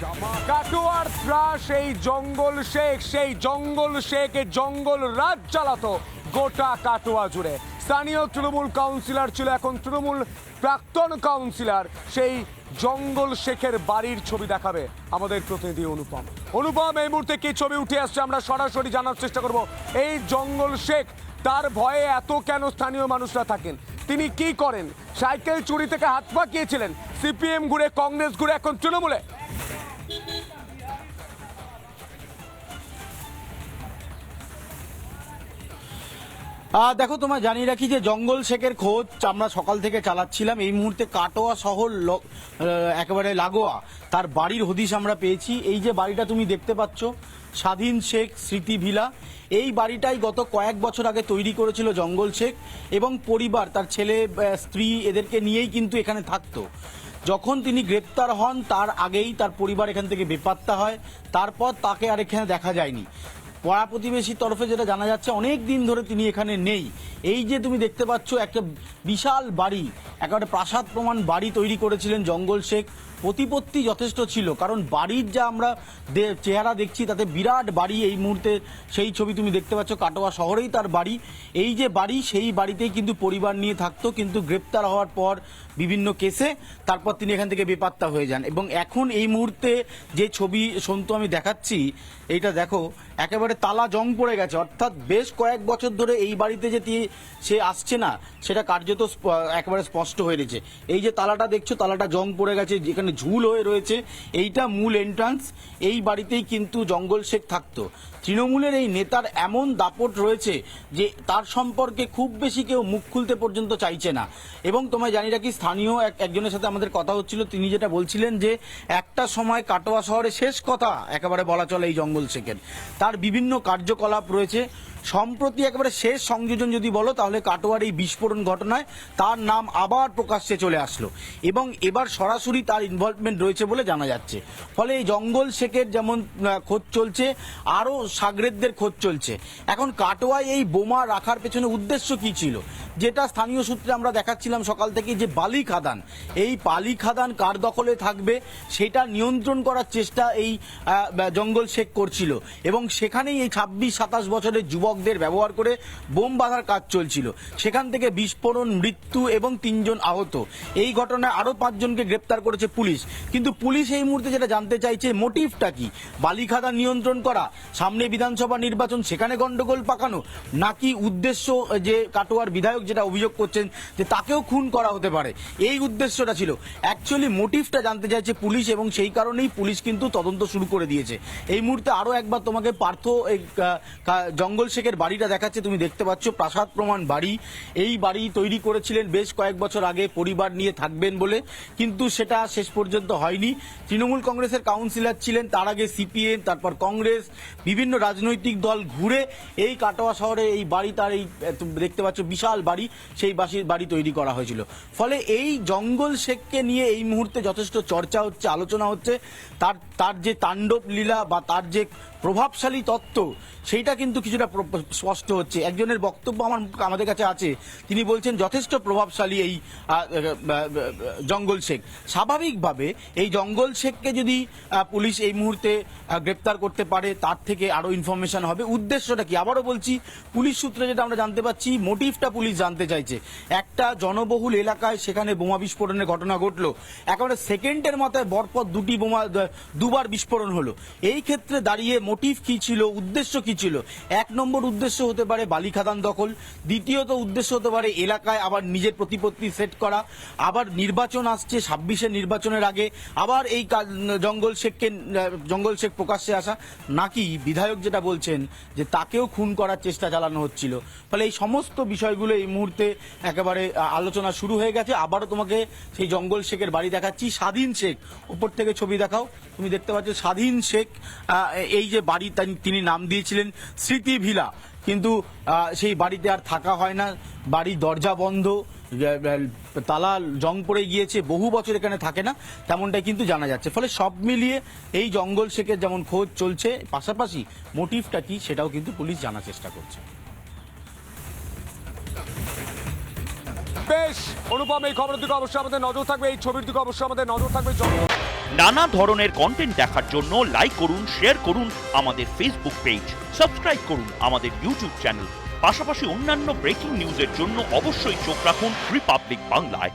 কাটোয়ার ত্রাস, এই জঙ্গল শেখ, সেই জঙ্গল শেখ জঙ্গল রাজ চালাতো গোটা কাটোয়া জুড়ে। স্থানীয় তৃণমূল কাউন্সিলর ছিল এখন তৃণমূল প্রাক্তন কাউন্সিলর, সেই জঙ্গল শেখের বাড়ির ছবি দেখাবে আমাদের প্রতিনিধি অনুপম। অনুপম, এই মুহূর্তে কি ছবি উঠে আসছে আমরা সরাসরি জানার চেষ্টা করব। এই জঙ্গল শেখ, তার ভয়ে এত কেন স্থানীয় মানুষরা থাকেন? তিনি কি করেন? সাইকেল চুরি থেকে হাত পাকিয়েছিলেন। সিপিএম ঘুরে, কংগ্রেস ঘুরে, এখন তৃণমূলে। দেখো, তোমায় জানিয়ে রাখি যে জঙ্গল শেখের খোঁজ আমরা সকাল থেকে চালাচ্ছিলাম। এই মুহূর্তে কাটোয়া শহর একেবারে লাগোয়া। তার বাড়ির হদিশ আমরা পেয়েছি। এই যে বাড়িটা তুমি দেখতে পাচ্ছ, স্বাধীন শেখ স্মৃতি ভিলা। এই বাড়িটাই গত কয়েক বছর আগে তৈরি করেছিল জঙ্গল শেখ এবং পরিবার, তার ছেলে স্ত্রী এদেরকে নিয়েই কিন্তু এখানে থাকতো। যখন তিনি গ্রেপ্তার হন, তার আগেই তার পরিবার এখান থেকে বেপাত্তা হয়। তারপর তাকে আর এখানে দেখা যায়নি। পাড়া প্রতিবেশীর তরফে যেটা জানা যাচ্ছে, অনেক দিন ধরে তিনি এখানে নেই। এই যে তুমি দেখতে পাচ্ছ, একটা বিশাল বাড়ি, একেবারে প্রাসাদ প্রমাণ বাড়ি তৈরি করেছিলেন জঙ্গল শেখ। প্রতিপত্তি যথেষ্ট ছিল, কারণ বাড়ির যা আমরা চেহারা দেখছি, তাতে বিরাট বাড়ি এই মুহূর্তে সেই ছবি তুমি দেখতে পাচ্ছ, কাটোয়া শহরেই তার বাড়ি। এই যে বাড়ি, সেই বাড়িতেই কিন্তু পরিবার নিয়ে থাকতো, কিন্তু গ্রেপ্তার হওয়ার পর বিভিন্ন কেসে তারপর তিনি এখান থেকে বেপাত্তা হয়ে যান। এবং এখন এই মুহূর্তে যে ছবি সন্তু আমি দেখাচ্ছি, এইটা দেখো, একেবারে তালা জং পড়ে গেছে। অর্থাৎ বেশ কয়েক বছর ধরে এই বাড়িতে যে সে আসছে না, সেটা কার্যত একেবারে স্পষ্ট হয়ে রয়েছে। এই যে তালাটা দেখছ, তালাটা জং পড়ে গেছে, যেখানে ঝুল হয়ে রয়েছে, এইটা মূল এন্ট্রান্স এই বাড়িতেই কিন্তু জঙ্গল শেখ থাকতো। তৃণমূলের এই নেতার এমন দাপট রয়েছে যে তার সম্পর্কে খুব বেশি কেউ মুখ খুলতে পর্যন্ত চাইছে না। এবং তোমায় জানি রাখি, স্থানীয় এক- একজনের সাথে আমাদের কথা হচ্ছিল, তিনি যেটা বলছিলেন যে, একটা সময় কাটোয়া শহরে শেষ কথা, একেবারে বলা চলে এই জঙ্গল শেখের। তার বিভিন্ন কার্যকলাপ রয়েছে। সম্প্রতি একেবারে শেষ সংযোজন যদি বলো, তাহলে কাটোয়ার এই বিস্ফোরণ ঘটনায় তার নাম আবার প্রকাশ্যে চলে আসলো এবং এবার সরাসরি তার ইনভলভমেন্ট রয়েছে বলে জানা যাচ্ছে। ফলে এই জঙ্গল শেখের যেমন খোঁজ চলছে, আরও সাগরেদদের খোঁজ চলছে। এখন কাটোয়ায় এই বোমা রাখার পেছনে উদ্দেশ্য কি ছিল? যেটা স্থানীয় সূত্রে আমরা দেখাচ্ছিলাম সকাল থেকে যে বালি খাদান, এই বালি খাদান কার দখলে থাকবে সেটা নিয়ন্ত্রণ করার চেষ্টা এই জঙ্গল শেখ করছিল। এবং সেখানেই এই ছাব্বিশ, সাতাশ বছরের যুবকদের ব্যবহার করে বোম বাঁধার কাজ চলছিল। সেখান থেকে বিস্ফোরণ, মৃত্যু এবং তিনজন আহত। এই ঘটনায় আরও পাঁচজনকে গ্রেপ্তার করেছে পুলিশ। কিন্তু পুলিশ এই মুহূর্তে যেটা জানতে চাইছে মোটিভটা কি? বালি খাদান নিয়ন্ত্রণ করা, সামনে বিধানসভা নির্বাচন, সেখানে গন্ডগোল পাকানো, নাকি উদ্দেশ্য যে কাটোয়ার বিধায়ক যেটা অভিযোগ করছেন যে তাকেও খুন করা হতে পারে। এই উদ্দেশ্যটা ছিল। অ্যাকচুয়ালি মোটিভটা জানতে চাইছে পুলিশ এবং সেই কারণেই পুলিশ কিন্তু তদন্ত শুরু করে দিয়েছে। এই মুহূর্তে আরও একবার তোমাকে পার্থ এই জঙ্গল শেখের বাড়িটা দেখাচ্ছে। তুমি দেখতে পাচ্ছ প্রাসাদ প্রমাণ বাড়ি। এই বাড়ি তৈরি করেছিলেন বেশ কয়েক বছর আগে, পরিবার নিয়ে থাকবেন বলে। কিন্তু সেটা শেষ পর্যন্ত হয়নি। তৃণমূল কংগ্রেসের কাউন্সিলর ছিলেন, তার আগে সিপিএম, তারপর কংগ্রেস, বিভিন্ন রাজনৈতিক দল ঘুরে এই কাটোয়া শহরে এই বাড়ি, তার এই দেখতে পাচ্ছ বিশাল বাড়ি। সেই বাসির বাড়ি তৈরি করা হয়েছিল। ফলে এই জঙ্গল শেখকে নিয়ে এই মুহূর্তে যথেষ্ট চর্চা হচ্ছে, আলোচনা হচ্ছে। তার তার যে তাণ্ডব লীলা বা তার যে প্রভাবশালী তত্ত্ব, সেইটা কিন্তু কিছুটা স্পষ্ট হচ্ছে। একজনের বক্তব্য আমার আমাদের কাছে আছে। তিনি বলছেন, যথেষ্ট প্রভাবশালী এই জঙ্গল শেখ। স্বাভাবিকভাবে এই জঙ্গল শেখকে যদি পুলিশ এই মুহূর্তে গ্রেপ্তার করতে পারে, তার থেকে আরও ইনফরমেশন হবে। উদ্দেশ্যটা কি? আবারও বলছি, পুলিশ সূত্রে যেটা আমরা জানতে পাচ্ছি মোটিভটা পুলিশ জানতে চাইছে। একটা জনবহুল এলাকায় সেখানে বোমা বিস্ফোরণের ঘটনা ঘটলো। একেবারে সেকেন্ডের মাথায় বরপর দুটি বোমা দুবার বিস্ফোরণ হলো। এই ক্ষেত্রে দাঁড়িয়ে মোটিভ কি ছিল, উদ্দেশ্য কি ছিল? এক নম্বর উদ্দেশ্য হতে পারে বালি খাদান দখল। দ্বিতীয়ত উদ্দেশ্য হতে পারে এলাকায় আবার নিজের প্রতিপত্তি সেট করা। আবার নির্বাচন আসছে ছাব্বিশের নির্বাচনের আগে। আবার এই জঙ্গল শেখকে জঙ্গল শেখ প্রকাশ্যে আসা। নাকি বিধায়ক যেটা বলছেন যে তাকেও খুন করার চেষ্টা চালানো হচ্ছিল। ফলে এই সমস্ত বিষয়গুলো এই মুহূর্তে একেবারে আলোচনা শুরু হয়ে গেছে। আবারও তোমাকে সেই জঙ্গল শেখের বাড়ি দেখাচ্ছি। স্বাধীন শেখ, উপর থেকে ছবি দেখাও। তুমি দেখতে পাচ্ছ স্বাধীন শেখ এই যে বাড়ি তিনি নাম দিয়েছিলেন স্মৃতি ভিলা। কিন্তু সেই বাড়িতে আর থাকা হয় না। বাড়ির দরজা বন্ধ তালা জং পড়ে গিয়েছে। বহু বছর এখানে থাকে না, তেমনটাই কিন্তু জানা যাচ্ছে। ফলে সব মিলিয়ে এই জঙ্গল শেখের যেমন খোঁজ চলছে, পাশাপাশি মোটিভটা কি সেটাও কিন্তু পুলিশ জানার চেষ্টা করছে। বেশ, অনুপম, এই খবরের দিকে অবশ্যই আমাদের নজর থাকবে, এই ছবির দিকে অবশ্যই আমাদের নজর থাকবে নানা ধরনের কন্টেন্ট দেখার জন্য লাইক করুন শেয়ার করুন আমাদের ফেসবুক পেজ সাবস্ক্রাইব করুন আমাদের ইউটিউব চ্যানেল পাশাপাশি অন্যান্য ব্রেকিং নিউজের জন্য অবশ্যই চোখ রাখুন রিপাবলিক বাংলায়